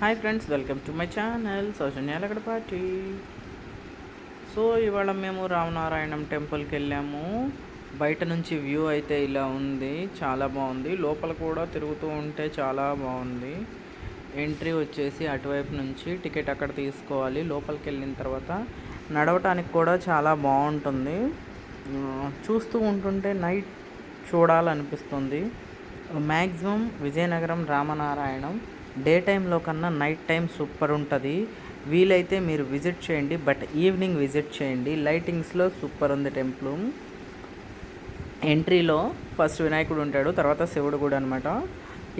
Hi friends welcome to my channel సౌజన్యాలగడ party. So ఇవాళ మేము రామనారాయణం టెంపుల్కి వెళ్ళాము బయట నుంచి వ్యూ అయితే ఇలా ఉంది చాలా బాగుంది. లోపల కూడా తిరుగుతూ ఉంటే చాలా బాగుంది. ఎంట్రీ వచ్చేసి అటువైపు నుంచి టికెట్ అక్కడ తీసుకోవాలి. లోపలికి వెళ్ళిన తర్వాత నడవటానికి కూడా చాలా బాగుంటుంది. చూస్తూ ఉంటుంటే నైట్ చూడాలనిపిస్తుంది. మ్యాక్సిమం విజయనగరం రామనారాయణం. డే టైంలో కన్నా నైట్ టైం సూపర్ ఉంటుంది. వీలైతే మీరు విజిట్ చేయండి. బట్ ఈవినింగ్ విజిట్ చేయండి. లైటింగ్స్లో సూపర్ ఉంది టెంపుల్. ఎంట్రీలో ఫస్ట్ వినాయకుడు ఉంటాడు తర్వాత శివుడు కూడా అనమాట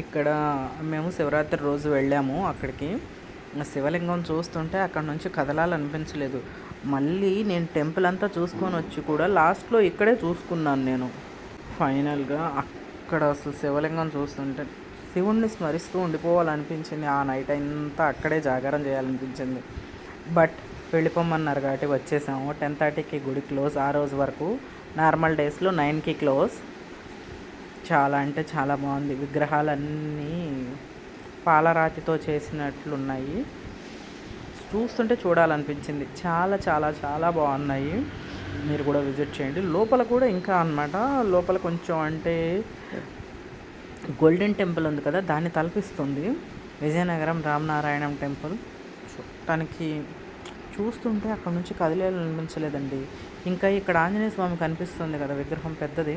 ఇక్కడ మేము శివరాత్రి రోజు వెళ్ళాము అక్కడికి. శివలింగం చూస్తుంటే అక్కడ నుంచి కదలాలనిపించలేదు. మళ్ళీ నేను టెంపుల్ అంతా చూసుకొని వచ్చి కూడా లాస్ట్లో ఇక్కడే చూసుకున్నాను నేను. ఫైనల్గా అక్కడ అసలు శివలింగం చూస్తుంటే శివుణ్ణి స్మరిస్తూ ఉండిపోవాలనిపించింది. ఆ నైట్ అంతా అక్కడే జాగారం చేయాలనిపించింది. బట్ వెళ్ళిపోమన్నారు కాబట్టి వచ్చేసాము. టెన్ థర్టీకి గుడి క్లోజ్. ఆ రోజు వరకు నార్మల్ డేస్లో నైన్కి క్లోజ్. చాలా అంటే చాలా బాగుంది. విగ్రహాలన్నీ పాలరాతితో చేసినట్లున్నాయి. చూస్తుంటే చూడాలనిపించింది. చాలా చాలా చాలా బాగున్నాయి. మీరు కూడా విజిట్ చేయండి. లోపల కూడా ఇంకా అన్నమాట. లోపల కొంచెం అంటే గోల్డెన్ టెంపుల్ ఉంది కదా దాన్ని తలపిస్తుంది. విజయనగరం రామనారాయణం టెంపుల్. చూడటానికి చూస్తుంటే అక్కడ నుంచి కదిలేయాలనిపించలేదండి ఇంకా ఇక్కడ ఆంజనేయ స్వామి కనిపిస్తుంది కదా విగ్రహం పెద్దది.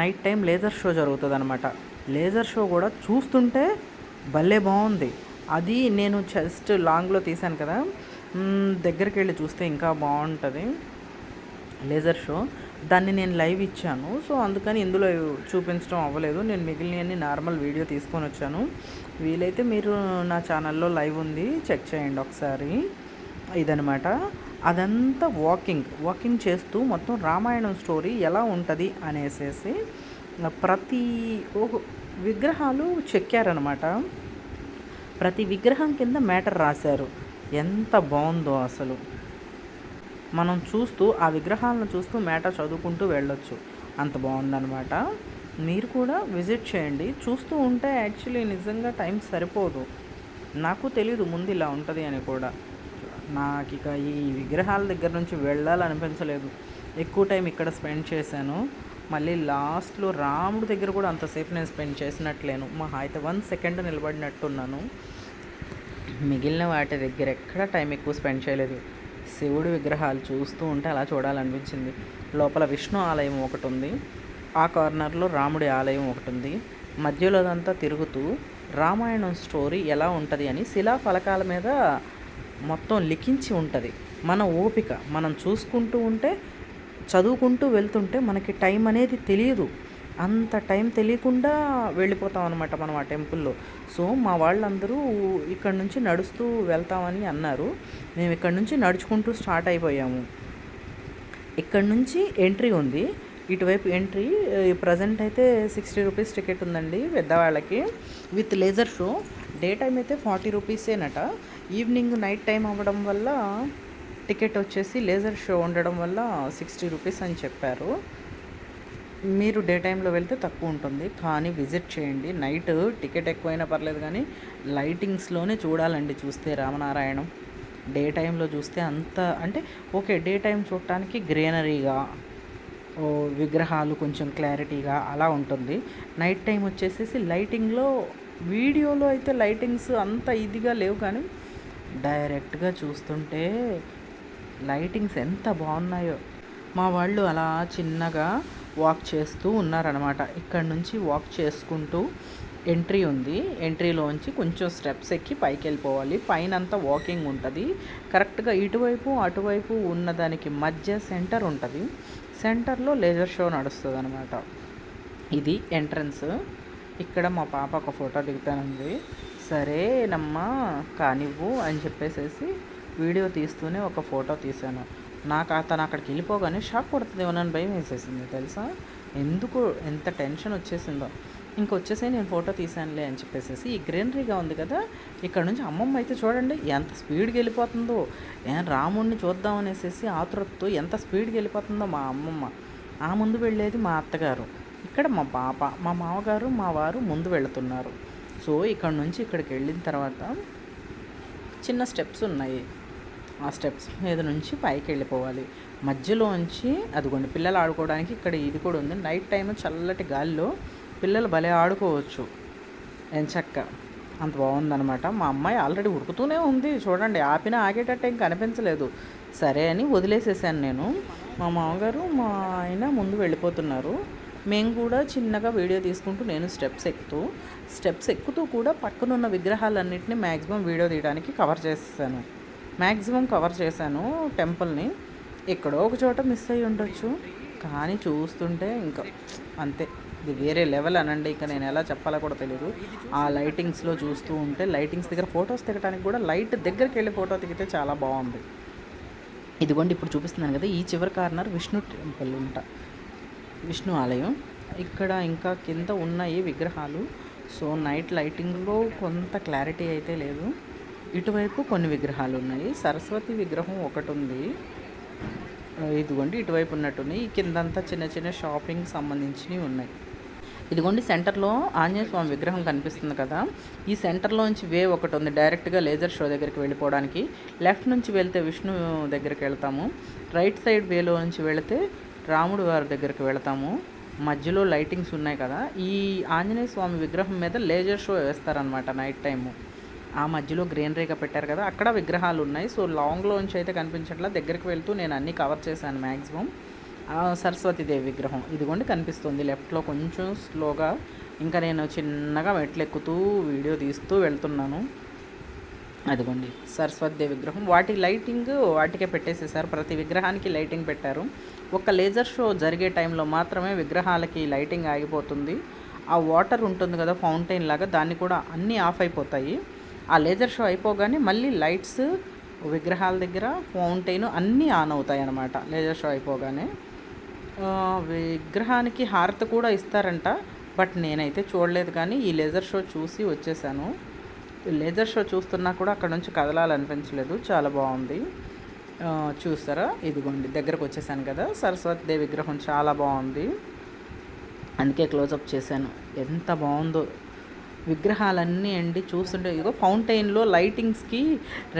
నైట్ టైం లేజర్ షో జరుగుతుంది అనమాట లేజర్ షో కూడా చూస్తుంటే భలే బాగుంది. అది నేను జస్ట్ లాంగ్లో తీశాను కదా. దగ్గరికి వెళ్ళి చూస్తే ఇంకా బాగుంటుంది. లేజర్ షో దాన్ని నేను లైవ్ ఇచ్చాను. సో అందుకని ఇందులో చూపించడం అవ్వలేదు. నేను మిగిలినవన్నీ నార్మల్ వీడియో తీసుకొని వచ్చాను. వీలైతే మీరు నా ఛానల్లో లైవ్ ఉంది. చెక్ చేయండి ఒకసారి. ఇదనమాట అదంతా వాకింగ్. వాకింగ్ చేస్తూ మొత్తం రామాయణం స్టోరీ ఎలా ఉంటుంది అనేసేసి ప్రతి విగ్రహాలు చెక్కారనమాట ప్రతి విగ్రహం కింద మ్యాటర్ రాశారు. ఎంత బాగుందో అసలు. మనం చూస్తూ ఆ విగ్రహాలను చూస్తూ మేట చదువుకుంటూ వెళ్ళొచ్చు. అంత బాగుందనమాట మీరు కూడా విజిట్ చేయండి. చూస్తూ ఉంటే యాక్చువల్లీ నిజంగా టైం సరిపోదు. నాకు తెలీదు ముందు ఇలా ఉంటుంది అని కూడా. నాకు ఇక ఈ విగ్రహాల దగ్గర నుంచి వెళ్ళాలనిపించలేదు. ఎక్కువ టైం ఇక్కడ స్పెండ్ చేశాను. మళ్ళీ లాస్ట్లో రాముడి దగ్గర కూడా అంతసేపు నేను స్పెండ్ చేసినట్లేను. మా అయితే వన్ సెకండ్ నిలబడినట్టున్నాను. మిగిలిన వాటి దగ్గర ఎక్కడ టైం ఎక్కువ స్పెండ్ చేయలేదు. శివుడి విగ్రహాలు చూస్తూ ఉంటే అలా చూడాలనిపించింది. లోపల విష్ణు ఆలయం ఒకటి ఉంది ఆ కార్నర్లో రాముడి ఆలయం ఒకటి ఉంది మధ్యలోదంతా తిరుగుతూ రామాయణం స్టోరీ ఎలా ఉంటుంది అని శిలా ఫలకాల మీద మొత్తం లిఖించి ఉంటుంది. మన ఓపిక మనం చూసుకుంటూ ఉంటే చదువుకుంటూ వెళ్తుంటే మనకి టైం అనేది తెలియదు అంత టైం తెలియకుండా వెళ్ళిపోతాం అనమాట మనం ఆ టెంపుల్లో. సో మా వాళ్ళందరూ ఇక్కడ నుంచి నడుస్తూ వెళ్తామని అన్నారు. మేము ఇక్కడ నుంచి నడుచుకుంటూ స్టార్ట్ అయిపోయాము. ఇక్కడ నుంచి ఎంట్రీ ఉంది. ఇటువైపు ఎంట్రీ ప్రజెంట్ అయితే సిక్స్టీ రూపీస్ టికెట్ ఉందండి పెద్దవాళ్ళకి. With laser show. Day time అయితే ఫార్టీ రూపీసేనట. ఈవినింగ్ నైట్ టైం అవ్వడం వల్ల టికెట్ వచ్చేసి లేజర్ షో ఉండడం వల్ల సిక్స్టీ రూపీస్ అని చెప్పారు. మీరు డే టైంలో వెళ్తే తక్కువ ఉంటుంది. కానీ విజిట్ చేయండి. నైట్ టికెట్ ఎక్కువైనా పర్లేదు కానీ లైటింగ్స్లోనే చూడాలండి చూస్తే రామనారాయణం. డే టైంలో చూస్తే అంత అంటే ఓకే డే టైం చూడటానికి గ్రీనరీగా ఓ విగ్రహాలు కొంచెం క్లారిటీగా అలా ఉంటుంది. నైట్ టైం వచ్చేసేసి లైటింగ్లో వీడియోలో అయితే లైటింగ్స్ అంత ఇదిగా లేవు కానీ డైరెక్ట్గా చూస్తుంటే లైటింగ్స్ ఎంత బాగున్నాయో. మా వాళ్ళు అలా చిన్నగా వాక్ చేస్తూ ఉన్నారనమాట ఇక్కడ నుంచి వాక్ చేసుకుంటూ ఎంట్రీ ఉంది. ఎంట్రీలోంచి కొంచెం స్టెప్స్ ఎక్కి పైకి వెళ్ళిపోవాలి. పైన అంతా వాకింగ్ ఉంటుంది కరెక్ట్గా ఇటువైపు అటువైపు ఉన్నదానికి మధ్య సెంటర్ ఉంటుంది. సెంటర్లో లేజర్ షో నడుస్తుంది అనమాట ఇది ఎంట్రన్స్ ఇక్కడ మా పాప ఒక ఫోటో దిగుతానుంది. సరేనమ్మా కానివ్వు అని చెప్పేసేసి వీడియో తీస్తూనే ఒక ఫోటో తీశాను. నాకు అతను అక్కడికి వెళ్ళిపోగానే షాక్ కొడుతుందేమోనని భయం వేసేసింది తెలుసా? ఎందుకు ఎంత టెన్షన్ వచ్చేసిందో. ఇంకొచ్చేసి నేను ఫోటో తీశానులే అని చెప్పేసి ఈ గ్రీనరీగా ఉంది కదా ఇక్కడ నుంచి అమ్మమ్మ అయితే చూడండి ఎంత స్పీడ్గా వెళ్ళిపోతుందో ఏ రాముడిని చూద్దాం అనేసి ఆతురతతో ఎంత స్పీడ్కి వెళ్ళిపోతుందో మా అమ్మమ్మ. ఆ ముందు వెళ్ళేది మా అత్తగారు. ఇక్కడ మా పాప మా మామగారు మా వారు ముందు వెళుతున్నారు. సో ఇక్కడ నుంచి ఇక్కడికి వెళ్ళిన తర్వాత చిన్న స్టెప్స్ ఉన్నాయి. ఆ స్టెప్స్ మీద నుంచి పైకి వెళ్ళిపోవాలి. మధ్యలోంచి అదిగోండి పిల్లలు ఆడుకోవడానికి ఇక్కడ ఇది కూడా ఉంది. నైట్ టైం చల్లటి గాలిలో పిల్లలు భలే ఆడుకోవచ్చు. ఎంచక్క అంత బాగుందనమాట మా అమ్మాయి ఆల్రెడీ ఉరుకుతూనే ఉంది. చూడండి ఆపిన ఆగేటట్టు ఏం కనిపించలేదు. సరే అని వదిలేసేసాను నేను. మా మామగారు మా ఆయన ముందు వెళ్ళిపోతున్నారు. మేము కూడా చిన్నగా వీడియో తీసుకుంటూ నేను స్టెప్స్ ఎక్కుతూ స్టెప్స్ ఎక్కుతూ కూడా పక్కనున్న విగ్రహాలన్నింటినీ మ్యాక్సిమం వీడియో తీయడానికి కవర్ చేసేసాను. మ్యాక్సిమం కవర్ చేశాను టెంపుల్ని. ఎక్కడో ఒక చోట మిస్ అయ్యి ఉండొచ్చు. కానీ చూస్తుంటే ఇంకా అంతే. ఇది వేరే లెవెల్ అనండి. ఇక నేను ఎలా చెప్పాలో కూడా తెలియదు ఆ లైటింగ్స్లో చూస్తూ ఉంటే లైటింగ్స్ దగ్గర ఫొటోస్ దిగడానికి కూడా లైట్ దగ్గరికి వెళ్ళి ఫోటో దిగితే చాలా బాగుంది. ఇదిగోండి ఇప్పుడు చూపిస్తున్నాను కదా ఈ చివరి కార్నర్ విష్ణు టెంపుల్ ఉంట. విష్ణు ఆలయం. ఇక్కడ ఇంకా కింద ఉన్నాయి విగ్రహాలు. సో నైట్ లైటింగ్లో కొంత క్లారిటీ అయితే లేదు. ఇటువైపు కొన్ని విగ్రహాలు ఉన్నాయి. సరస్వతి విగ్రహం ఒకటి ఉంది. ఇదిగోండి ఇటువైపు ఉన్నట్టున్నాయి ఈ కిందంతా చిన్న చిన్న షాపింగ్ సంబంధించినవి ఉన్నాయి. ఇదిగోండి సెంటర్లో ఆంజనేయ స్వామి విగ్రహం కనిపిస్తుంది కదా. ఈ సెంటర్లోంచి వే ఒకటి ఉంది. డైరెక్ట్గా లేజర్ షో దగ్గరికి వెళ్ళిపోవడానికి. లెఫ్ట్ నుంచి వెళ్తే విష్ణు దగ్గరికి వెళ్తాము. రైట్ సైడ్ వేలో నుంచి వెళితే రాముడు వారి దగ్గరికి వెళతాము. మధ్యలో లైటింగ్స్ ఉన్నాయి కదా. ఈ ఆంజనేయ స్వామి విగ్రహం మీద లేజర్ షో వేస్తారనమాట నైట్ టైము. ఆ మధ్యలో గ్రీన్ రేఖ పెట్టారు కదా అక్కడ విగ్రహాలు ఉన్నాయి. సో లాంగ్లోంచి అయితే కనిపించట్లా. దగ్గరికి వెళ్తూ నేను అన్నీ కవర్ చేశాను మ్యాక్సిమం సరస్వతీదేవి విగ్రహం. ఇదిగోండి కనిపిస్తుంది. లెఫ్ట్లో కొంచెం స్లోగా ఇంకా నేను చిన్నగా మెట్లు ఎక్కుతూ వీడియో తీస్తూ వెళ్తున్నాను. అదిగోండి సరస్వతిదేవి విగ్రహం. వాటి లైటింగ్ వాటికే పెట్టేసేసారు. ప్రతి విగ్రహానికి లైటింగ్ పెట్టారు. ఒక లేజర్ షో జరిగే టైంలో మాత్రమే విగ్రహాలకి లైటింగ్ ఆగిపోతుంది. ఆ వాటర్ ఉంటుంది కదా ఫౌంటైన్ లాగా. దాన్ని కూడా అన్నీ ఆఫ్ అయిపోతాయి. ఆ లేజర్ షో అయిపోగానే మళ్ళీ లైట్స్ విగ్రహాల దగ్గర ఫౌంటైన్ అన్నీ ఆన్ అవుతాయి అన్నమాట లేజర్ షో అయిపోగానే. విగ్రహానికి హారతి కూడా ఇస్తారంట బట్ నేనైతే చూడలేదు కానీ ఈ లేజర్ షో చూసి వచ్చేసాను. లేజర్ షో చూస్తున్నా కూడా అక్కడ నుంచి కదలాలనిపించలేదు చాలా బాగుంది. చూస్తారా ఇదిగోండి దగ్గరకు వచ్చేసాను కదా సరస్వతి దేవి విగ్రహం చాలా బాగుంది. అందుకే క్లోజప్ చేశాను. ఎంత బాగుందో విగ్రహాలన్నీ అండి చూస్తుంటే ఇదిగో ఫౌంటైన్లో లైటింగ్స్కి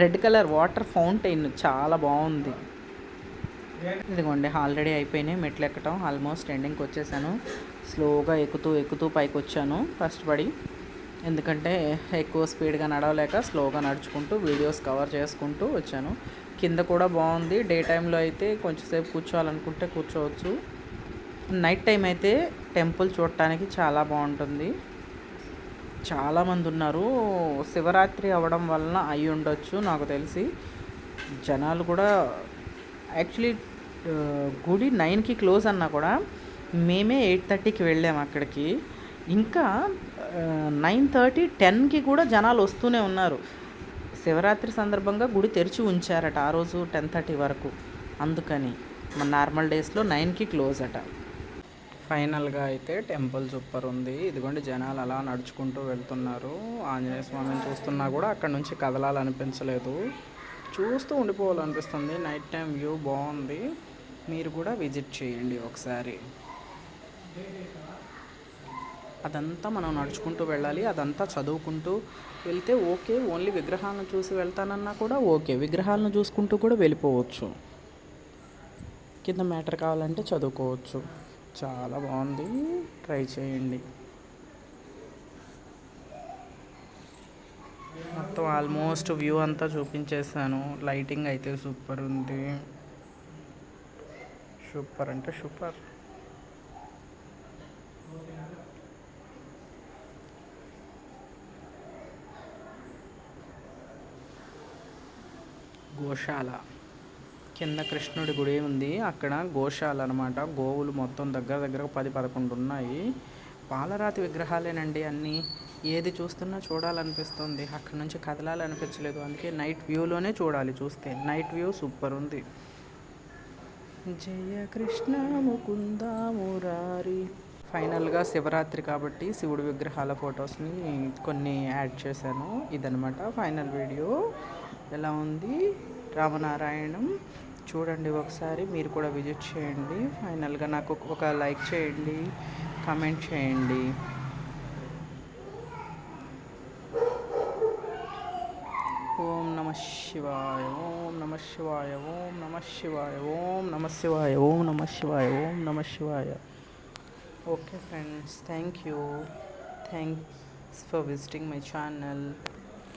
రెడ్ కలర్ వాటర్ ఫౌంటైన్ చాలా బాగుంది. ఇదిగోండి ఆల్రెడీ అయిపోయినాయి మెట్లు ఎక్కటం ఆల్మోస్ట్ ఎండింగ్కి వచ్చేసాను. స్లోగా ఎక్కుతూ ఎక్కుతూ పైకి వచ్చాను కష్టపడి ఎందుకంటే ఎక్కువ స్పీడ్గా నడవలేక స్లోగా నడుచుకుంటూ వీడియోస్ కవర్ చేసుకుంటూ వచ్చాను. కింద కూడా బాగుంది డే టైంలో అయితే కొంచెంసేపు కూర్చోవాలనుకుంటే కూర్చోవచ్చు. నైట్ టైం అయితే టెంపుల్ చూడటానికి చాలా బాగుంటుంది. చాలామంది ఉన్నారు శివరాత్రి అవ్వడం వలన అయి ఉండొచ్చు నాకు తెలిసి. జనాలు కూడా యాక్చువల్లీ గుడి నైన్కి క్లోజ్ అన్నా కూడా మేమే ఎయిట్ థర్టీకి వెళ్ళాము అక్కడికి. ఇంకా నైన్ థర్టీ టెన్కి కూడా జనాలు వస్తూనే ఉన్నారు. శివరాత్రి సందర్భంగా గుడి తెరిచి ఉంచారట ఆ రోజు టెన్ థర్టీ వరకు. అందుకని మన నార్మల్ డేస్లో నైన్కి క్లోజ్ అట. ఫైనల్గా అయితే టెంపుల్ సూపర్ ఉంది. ఇదిగోండి జనాలు అలా నడుచుకుంటూ వెళ్తున్నారు. ఆంజనేయ స్వామిని చూస్తున్నా కూడా అక్కడ నుంచి కదలాలనిపించలేదు. చూస్తూ ఉండిపోవాలనిపిస్తుంది. నైట్ టైం వ్యూ బాగుంది. మీరు కూడా విజిట్ చేయండి ఒకసారి. అదంతా మనం నడుచుకుంటూ వెళ్ళాలి. అదంతా చదువుకుంటూ వెళ్తే ఓకే. ఓన్లీ విగ్రహాలను చూసి వెళ్తానన్నా కూడా ఓకే. విగ్రహాలను చూసుకుంటూ కూడా వెళ్ళిపోవచ్చు. కింద మ్యాటర్ కావాలంటే చదువుకోవచ్చు. చాలా బాగుంది. ట్రై చేయండి. మొత్తం ఆల్మోస్ట్ వ్యూ అంతా చూపించేసాను లైటింగ్ అయితే సూపర్ ఉంది. సూపర్ అంటే సూపర్ గోశాల. కింద కృష్ణుడి గుడి ఉంది. అక్కడ గోశాల అనమాట గోవులు మొత్తం దగ్గర దగ్గర పది పదకొండు ఉన్నాయి. పాలరాతి విగ్రహాలేనండి అన్నీ. ఏది చూస్తున్నా చూడాలనిపిస్తుంది. అక్కడ నుంచి కదలాలనిపించలేదు. అందుకే నైట్ వ్యూలోనే చూడాలి చూస్తే. నైట్ వ్యూ సూపర్ ఉంది. జయ కృష్ణ ముకుంద మురారి ఫైనల్గా శివరాత్రి కాబట్టి శివుడి విగ్రహాల ఫొటోస్ని కొన్ని యాడ్ చేశాను. ఇదనమాట ఫైనల్ వీడియో. ఎలా ఉంది? రామనారాయణం. చూడండి ఒకసారి మీరు కూడా విజిట్ చేయండి. ఫైనల్గా నాకు ఒక లైక్ చేయండి కమెంట్ చేయండి. ఓం నమ శివాయ ఓం నమ శివాయ ఓం నమ శివాయ ఓం నమ శివాయ ఓం నమ శివాయ ఓం నమ శివాయ. Okay friends thank you thanks for visiting my channel